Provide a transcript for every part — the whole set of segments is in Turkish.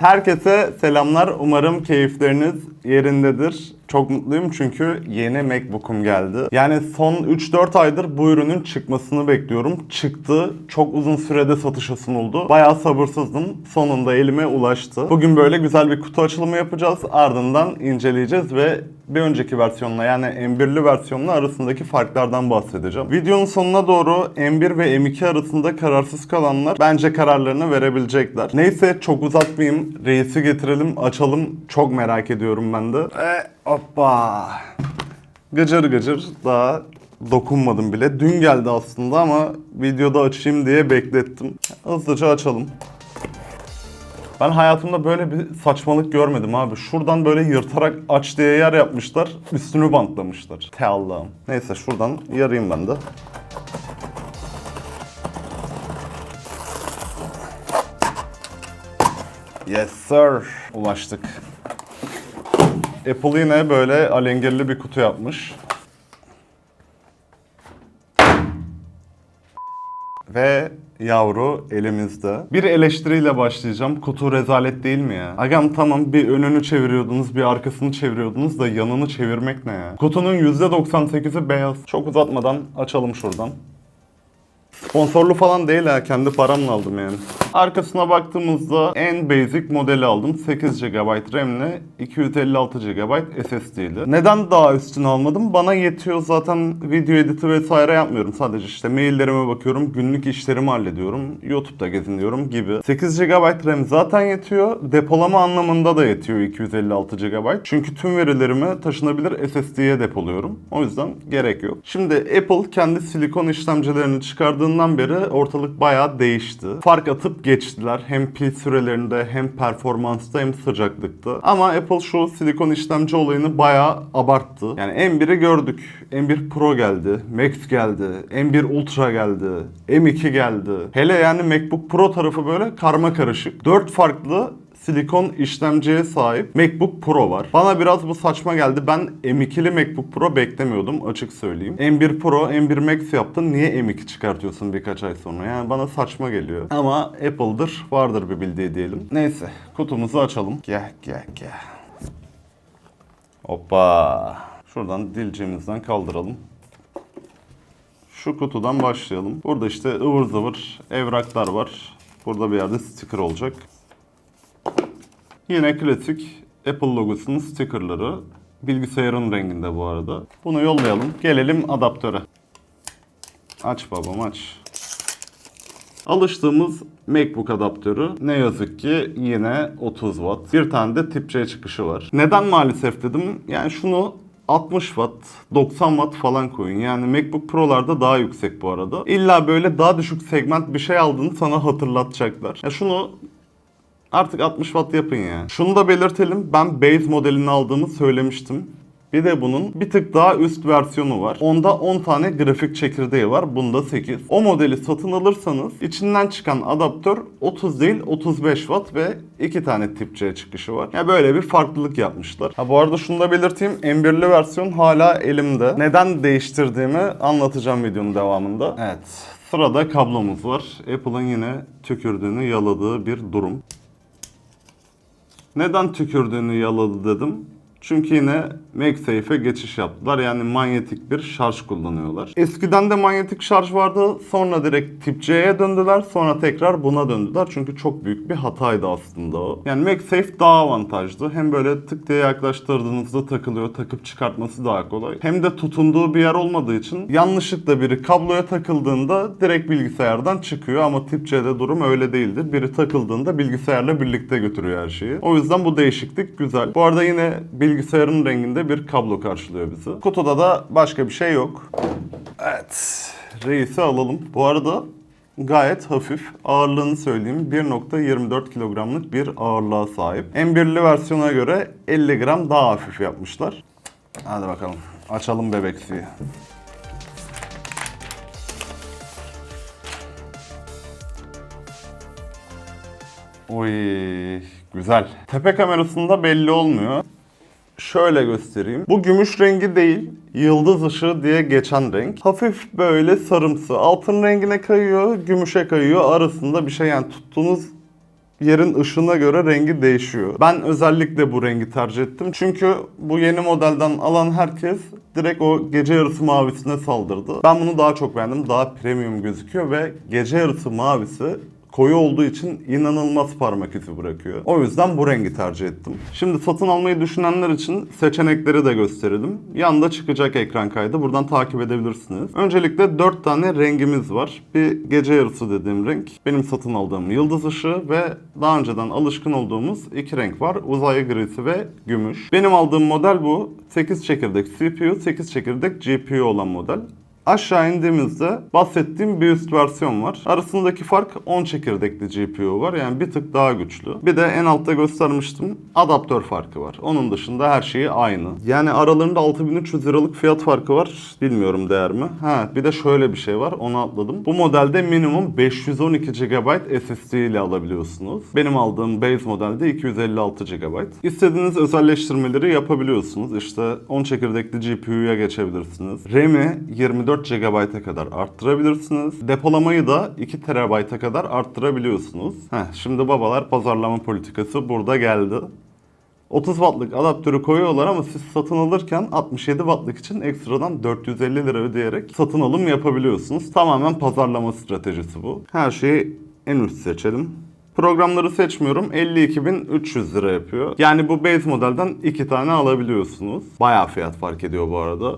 Herkese selamlar. Umarım keyifleriniz yerindedir. Çok mutluyum çünkü yeni MacBook'um geldi. Yani son 3-4 aydır bu ürünün çıkmasını bekliyorum. Çıktı. Çok uzun sürede satışa sunuldu. Bayağı sabırsızdım. Sonunda elime ulaştı. Bugün böyle güzel bir kutu açılımı yapacağız. Ardından inceleyeceğiz ve bir önceki versiyonla yani M1'li versiyonla arasındaki farklardan bahsedeceğim. Videonun sonuna doğru M1 ve M2 arasında kararsız kalanlar bence kararlarını verebilecekler. Neyse çok uzatmayayım. Reisi getirelim, açalım. Çok merak ediyorum ben de. Ve hoppa. Gıcır gıcır daha dokunmadım bile. Dün geldi aslında ama videoda açayım diye beklettim. Hızlıca açalım. Ben hayatımda böyle bir saçmalık görmedim abi. Şuradan böyle yırtarak aç diye yer yapmışlar. Üstünü bantlamışlar. Te Allah'ım. Neyse şuradan yarayım ben de. Yes sir. Ulaştık. Apple yine böyle alengirli bir kutu yapmış. Ve yavru elimizde. Bir eleştiriyle başlayacağım. Kutu rezalet değil mi ya? Agam tamam bir önünü çeviriyordunuz, bir arkasını çeviriyordunuz da yanını çevirmek ne ya? Kutunun %98'i beyaz. Çok uzatmadan açalım şuradan. Sponsorlu falan değil ha. Kendi paramla aldım yani. Arkasına baktığımızda en basic modeli aldım. 8 GB RAM'le 256 GB SSD'li. Neden daha üstünü almadım? Bana yetiyor zaten video editi vesaire yapmıyorum. Sadece işte maillerime bakıyorum, günlük işlerimi hallediyorum, YouTube'da geziniyorum gibi. 8 GB RAM zaten yetiyor. Depolama anlamında da yetiyor 256 GB. Çünkü tüm verilerimi taşınabilir SSD'ye depoluyorum. O yüzden gerek yok. Şimdi Apple kendi silikon işlemcilerini çıkardığından beri ortalık bayağı değişti. Fark atıp geçtiler. Hem pil sürelerinde hem performansta hem sıcaklıkta. Ama Apple şu silikon işlemci olayını bayağı abarttı. Yani M1'i gördük. M1 Pro geldi. Max geldi. M1 Ultra geldi. M2 geldi. Hele yani MacBook Pro tarafı böyle karma karışık. 4 farklı silikon işlemciye sahip MacBook Pro var. Bana biraz bu saçma geldi. Ben M2'li MacBook Pro beklemiyordum açık söyleyeyim. M1 Pro, M1 Max yaptın. Niye M2 çıkartıyorsun birkaç ay sonra? Yani bana saçma geliyor. Ama Apple'dır, vardır bir bildiği diyelim. Neyse, kutumuzu açalım. Gel, gel, gel. Hoppa. Şuradan dilcimizden kaldıralım. Şu kutudan başlayalım. Burada işte ıvır zıvır evraklar var. Burada bir yerde sticker olacak. Yine klasik Apple logosunun stickerları. Bilgisayarın renginde bu arada. Bunu yollayalım. Gelelim adaptöre. Aç babam aç. Alıştığımız MacBook adaptörü ne yazık ki yine 30 Watt. Bir tane de tip C çıkışı var. Neden maalesef dedim? Yani şunu 60 Watt, 90 Watt falan koyun. Yani MacBook Pro'larda daha yüksek bu arada. İlla böyle daha düşük segment bir şey aldığını sana hatırlatacaklar. Ya şunu Artık 60 watt yapın ya. Şunu da belirtelim. Ben base modelini aldığımı söylemiştim. Bir de bunun bir tık daha üst versiyonu var. Onda 10 tane grafik çekirdeği var. Bunda 8. O modeli satın alırsanız içinden çıkan adaptör 30 değil 35 watt ve 2 tane tip C çıkışı var. Ya böyle bir farklılık yapmışlar. Ha bu arada şunu da belirteyim. M1'li versiyon hala elimde. Neden değiştirdiğimi anlatacağım videonun devamında. Evet. Sırada kablomuz var. Apple'ın yine tükürdüğünü yaladığı bir durum. Neden tükürdüğünü yaladı dedim. Çünkü yine MagSafe'e geçiş yaptılar. Yani manyetik bir şarj kullanıyorlar. Eskiden de manyetik şarj vardı. Sonra direkt tip C'ye döndüler. Sonra tekrar buna döndüler. Çünkü çok büyük bir hataydı aslında o. Yani MagSafe daha avantajlı. Hem böyle tık diye yaklaştırdığınızda takılıyor. Takıp çıkartması daha kolay. Hem de tutunduğu bir yer olmadığı için yanlışlıkla biri kabloya takıldığında direkt bilgisayardan çıkıyor. Ama tip C'de durum öyle değildir. Biri takıldığında bilgisayarla birlikte götürüyor her şeyi. O yüzden bu değişiklik güzel. Bu arada yine bilgisayarın renginde bir kablo karşılıyor bizi. Kutuda da başka bir şey yok. Evet. Reisi alalım. Bu arada gayet hafif. Ağırlığını söyleyeyim. 1.24 kilogramlık bir ağırlığa sahip. M1'li versiyona göre 50 gram daha hafif yapmışlar. Hadi bakalım. Açalım bebeksiyi. Oy güzel. Tepe kamerasında belli olmuyor. Şöyle göstereyim. Bu gümüş rengi değil, yıldız ışığı diye geçen renk. Hafif böyle sarımsı. Altın rengine kayıyor, gümüşe kayıyor. Arasında bir şey yani tuttuğunuz yerin ışığına göre rengi değişiyor. Ben özellikle bu rengi tercih ettim. Çünkü bu yeni modelden alan herkes direkt o gece yarısı mavisine saldırdı. Ben bunu daha çok beğendim. Daha premium gözüküyor ve gece yarısı mavisi koyu olduğu için inanılmaz parmak izi bırakıyor. O yüzden bu rengi tercih ettim. Şimdi satın almayı düşünenler için seçenekleri de gösterelim. Yanda çıkacak ekran kaydı. Buradan takip edebilirsiniz. Öncelikle 4 tane rengimiz var. Bir gece yarısı dediğim renk. Benim satın aldığım yıldız ışığı ve daha önceden alışkın olduğumuz iki renk var. Uzay grisi ve gümüş. Benim aldığım model bu. 8 çekirdek CPU, 8 çekirdek GPU olan model. Aşağı indiğimizde bahsettiğim bir üst versiyon var. Arasındaki fark 10 çekirdekli GPU var. Yani bir tık daha güçlü. Bir de en altta göstermiştim. Adaptör farkı var. Onun dışında her şeyi aynı. Yani aralarında 6300 liralık fiyat farkı var. Bilmiyorum değer mi? Ha bir de şöyle bir şey var. Onu atladım. Bu modelde minimum 512 GB SSD ile alabiliyorsunuz. Benim aldığım base modelde 256 GB. İstediğiniz özelleştirmeleri yapabiliyorsunuz. İşte 10 çekirdekli GPU'ya geçebilirsiniz. RAM'i 24 GB'a kadar arttırabilirsiniz. Depolamayı da 2 TB'a kadar arttırabiliyorsunuz. Heh, şimdi babalar pazarlama politikası burada geldi. 30 wattlık adaptörü koyuyorlar ama siz satın alırken 67 wattlık için ekstradan 450 lira ödeyerek satın alım yapabiliyorsunuz. Tamamen pazarlama stratejisi bu. Her şeyi en üst seçelim. Programları seçmiyorum. 52.300 lira yapıyor. Yani bu base modelden iki tane alabiliyorsunuz. Bayağı fiyat fark ediyor bu arada.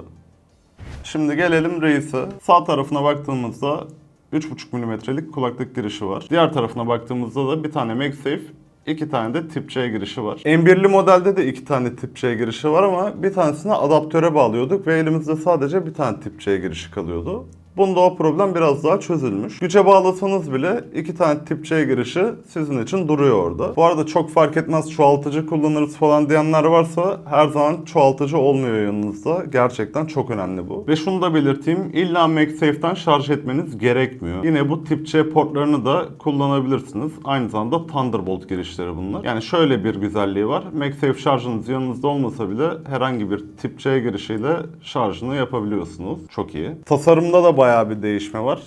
Şimdi gelelim reise. Sağ tarafına baktığımızda 3.5 mm'lik kulaklık girişi var. Diğer tarafına baktığımızda da bir tane MagSafe, iki tane de tip C girişi var. M1'li modelde de iki tane tip C girişi var ama bir tanesini adaptöre bağlıyorduk ve elimizde sadece bir tane tip C girişi kalıyordu. Bunda o problem biraz daha çözülmüş. Güce bağlasanız bile iki tane tip C girişi sizin için duruyor orada. Bu arada çok fark etmez çoğaltıcı kullanırız falan diyenler varsa her zaman çoğaltıcı olmuyor yanınızda. Gerçekten çok önemli bu. Ve şunu da belirteyim. İlla MagSafe'den şarj etmeniz gerekmiyor. Yine bu tip C portlarını da kullanabilirsiniz. Aynı zamanda Thunderbolt girişleri bunlar. Yani şöyle bir güzelliği var. MagSafe şarjınız yanınızda olmasa bile herhangi bir tip C girişiyle şarjını yapabiliyorsunuz. Çok iyi. Tasarımda da bayağı bir değişme var.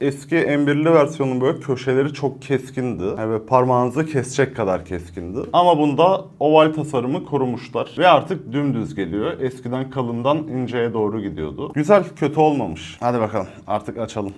Eski M1'li versiyonun böyle köşeleri çok keskindi. Yani böyle parmağınızı kesecek kadar keskindi. Ama bunda oval tasarımı korumuşlar. Ve artık dümdüz geliyor. Eskiden kalından inceye doğru gidiyordu. Güzel, kötü olmamış. Hadi bakalım artık açalım.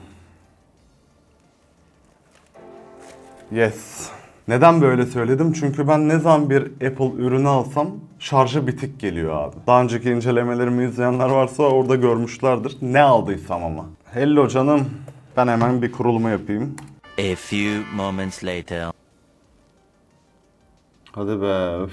Yes. Neden böyle söyledim? Çünkü ben ne zaman bir Apple ürünü alsam şarjı bitik geliyor abi. Daha önceki incelemelerimi izleyenler varsa orada görmüşlerdir. Ne aldıysam ama. Hello canım. Ben hemen bir kuruluma yapayım. A few moments later. Hadi be. üf.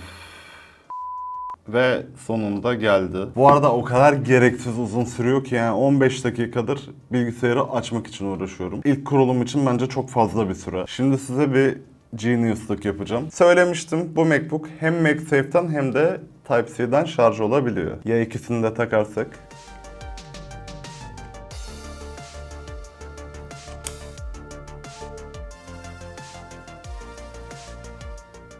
Ve sonunda geldi. Bu arada o kadar gereksiz uzun sürüyor ki yani 15 dakikadır bilgisayarı açmak için uğraşıyorum. İlk kurulum için bence çok fazla bir süre. Şimdi size bir genius'lık yapacağım. Söylemiştim bu MacBook hem MagSafe'den hem de Type-C'den şarj olabiliyor. Ya ikisini de takarsak?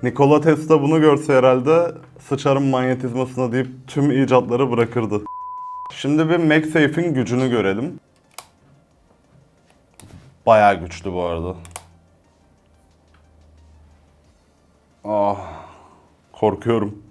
Nikola Tesla bunu görse herhalde sıçarım manyetizmasına deyip tüm icatları bırakırdı. Şimdi bir MagSafe'in gücünü görelim. Bayağı güçlü bu arada. Ah, korkuyorum.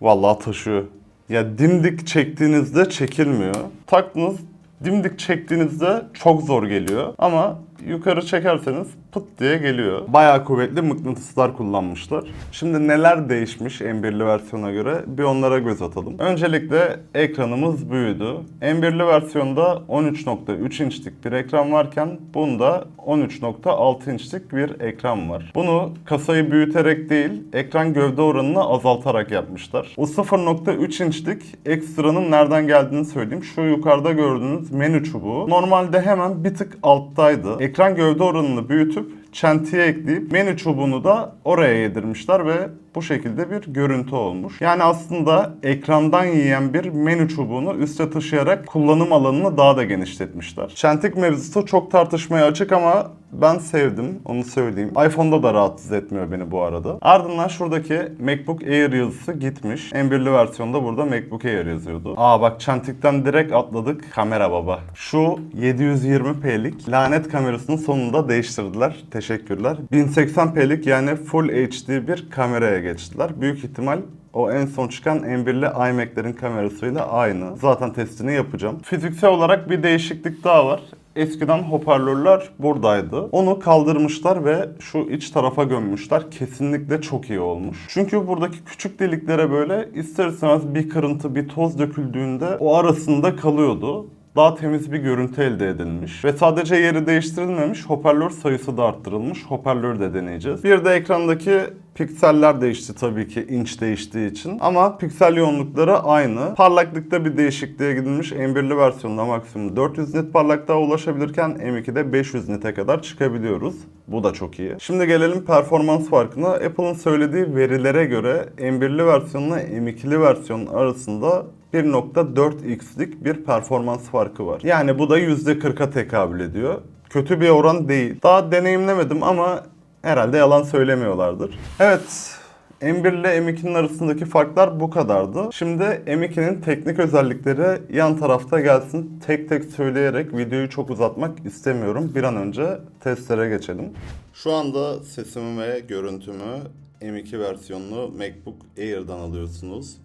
Vallahi taşıyor. Ya dimdik çektiğinizde çekilmiyor. Taktınız dimdik çektiğinizde çok zor geliyor. Ama yukarı çekerseniz pıt diye geliyor. Bayağı kuvvetli mıknatıslar kullanmışlar. Şimdi neler değişmiş M1'li versiyona göre bir onlara göz atalım. Öncelikle ekranımız büyüdü. M1'li versiyonda 13.3 inçlik bir ekran varken bunda 13.6 inçlik bir ekran var. Bunu kasayı büyüterek değil, ekran gövde oranını azaltarak yapmışlar. O 0.3 inçlik ekstranın nereden geldiğini söyleyeyim. Şu yukarıda gördüğünüz menü çubuğu normalde hemen bir tık alttaydı. Ekran gövde oranını büyütüp çentiye ekleyip menü çubuğunu da oraya yedirmişler ve bu şekilde bir görüntü olmuş. Yani aslında ekrandan yiyen bir menü çubuğunu üste taşıyarak kullanım alanını daha da genişletmişler. Çentik mevzusu çok tartışmaya açık ama ben sevdim onu söyleyeyim. iPhone'da da rahatsız etmiyor beni bu arada. Ardından şuradaki MacBook Air yazısı gitmiş. M1'li versiyonda burada MacBook Air yazıyordu. Aa bak çentikten direkt atladık. Kamera baba. Şu 720p'lik lanet kamerasının sonunda değiştirdiler. Teşekkürler. 1080p'lik yani Full HD bir kameraya geçtiler. Büyük ihtimal o en son çıkan M1'li iMac'lerin kamerasıyla aynı. Zaten testini yapacağım. Fiziksel olarak bir değişiklik daha var. Eskiden hoparlörler buradaydı. Onu kaldırmışlar ve şu iç tarafa gömmüşler. Kesinlikle çok iyi olmuş. Çünkü buradaki küçük deliklere böyle ister istemez bir kırıntı, bir toz döküldüğünde o arasında kalıyordu daha temiz bir görüntü elde edilmiş. Ve sadece yeri değiştirilmemiş, hoparlör sayısı da arttırılmış. Hoparlör de deneyeceğiz. Bir de ekrandaki pikseller değişti tabii ki inç değiştiği için. Ama piksel yoğunlukları aynı. Parlaklıkta bir değişikliğe gidilmiş. M1'li versiyonda maksimum 400 nit parlaklığa ulaşabilirken M2'de 500 nite kadar çıkabiliyoruz. Bu da çok iyi. Şimdi gelelim performans farkına. Apple'ın söylediği verilere göre M1'li versiyonla M2'li versiyon arasında 1.4x'lik bir performans farkı var. Yani bu da %40'a tekabül ediyor. Kötü bir oran değil. Daha deneyimlemedim ama herhalde yalan söylemiyorlardır. Evet, M1 ile M2'nin arasındaki farklar bu kadardı. Şimdi M2'nin teknik özellikleri yan tarafta gelsin. Tek tek söyleyerek videoyu çok uzatmak istemiyorum. Bir an önce testlere geçelim. Şu anda sesimi ve görüntümü M2 versiyonlu MacBook Air'dan alıyorsunuz.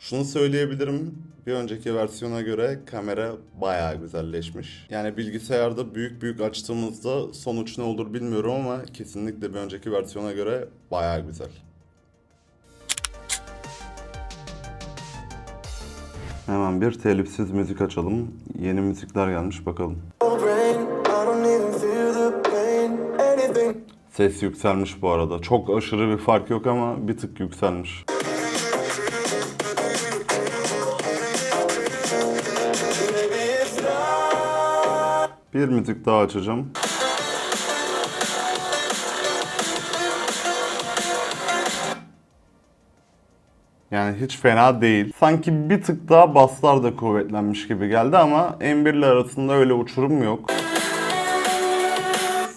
Şunu söyleyebilirim. Bir önceki versiyona göre kamera bayağı güzelleşmiş. Yani bilgisayarda büyük büyük açtığımızda sonuç ne olur bilmiyorum ama kesinlikle bir önceki versiyona göre bayağı güzel. Hemen bir telifsiz müzik açalım. Yeni müzikler gelmiş bakalım. Ses yükselmiş bu arada. Çok aşırı bir fark yok ama bir tık yükselmiş. Bir müzik daha açacağım. Yani hiç fena değil. Sanki bir tık daha baslar da kuvvetlenmiş gibi geldi ama M1 ile arasında öyle uçurum yok.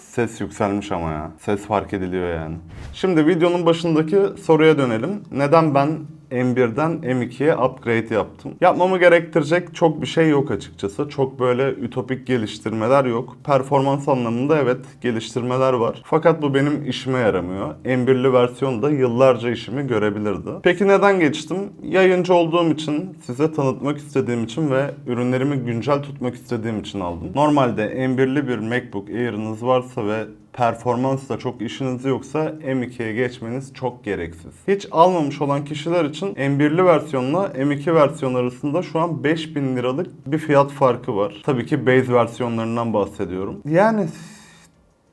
Ses yükselmiş ama ya. Ses fark ediliyor yani. Şimdi videonun başındaki soruya dönelim. Neden ben M1'den M2'ye upgrade yaptım? Yapmamı gerektirecek çok bir şey yok açıkçası. Çok böyle ütopik geliştirmeler yok. Performans anlamında evet geliştirmeler var. Fakat bu benim işime yaramıyor. M1'li versiyonda yıllarca işimi görebilirdi. Peki neden geçtim? Yayıncı olduğum için, size tanıtmak istediğim için ve ürünlerimi güncel tutmak istediğim için aldım. Normalde M1'li bir MacBook Air'ınız varsa ve performansla çok işiniz yoksa M2'ye geçmeniz çok gereksiz. Hiç almamış olan kişiler için M1'li versiyonla M2 versiyon arasında şu an 5000 liralık bir fiyat farkı var. Tabii ki base versiyonlarından bahsediyorum. Yani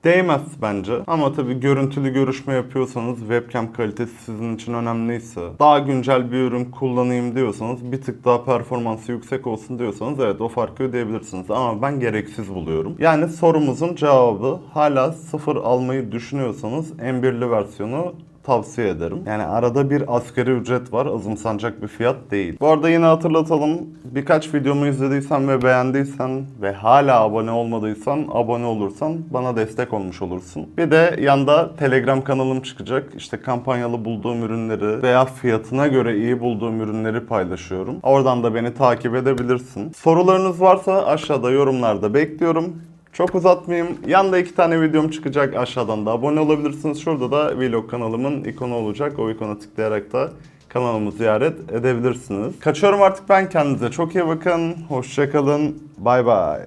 Değmez bence. Ama tabii görüntülü görüşme yapıyorsanız webcam kalitesi sizin için önemliyse, daha güncel bir ürün kullanayım diyorsanız, bir tık daha performansı yüksek olsun diyorsanız evet o farkı ödeyebilirsiniz. Ama ben gereksiz buluyorum. Yani sorumuzun cevabı hala sıfır almayı düşünüyorsanız M1'li versiyonu tavsiye ederim. Yani arada bir asgari ücret var. Azımsanacak bir fiyat değil. Bu arada yine hatırlatalım. Birkaç videomu izlediysen ve beğendiysen ve hala abone olmadıysan abone olursan bana destek olmuş olursun. Bir de yanda Telegram kanalım çıkacak. İşte kampanyalı bulduğum ürünleri veya fiyatına göre iyi bulduğum ürünleri paylaşıyorum. Oradan da beni takip edebilirsin. Sorularınız varsa aşağıda yorumlarda bekliyorum. Çok uzatmayayım. Yanda iki tane videom çıkacak. Aşağıdan da abone olabilirsiniz. Şurada da vlog kanalımın ikonu olacak. O ikona tıklayarak da kanalımı ziyaret edebilirsiniz. Kaçıyorum artık ben. Kendinize çok iyi bakın. Hoşçakalın. Bay bay.